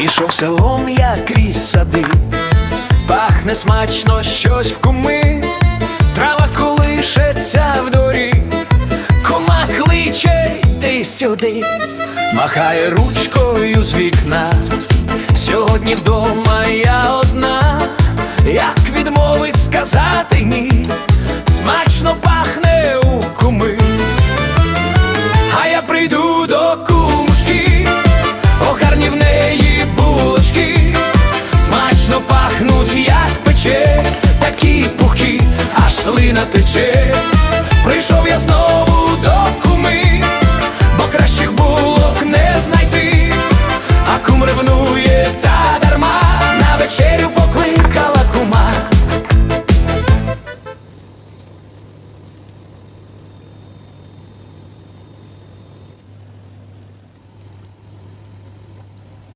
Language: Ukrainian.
Ішов селом я крізь сади, пахне смачно щось в куми, трава колишеться в дорі, кума кличе йди сюди, махає ручкою з вікна. Сьогодні вдома я одна, як відмовить сказати країна тече.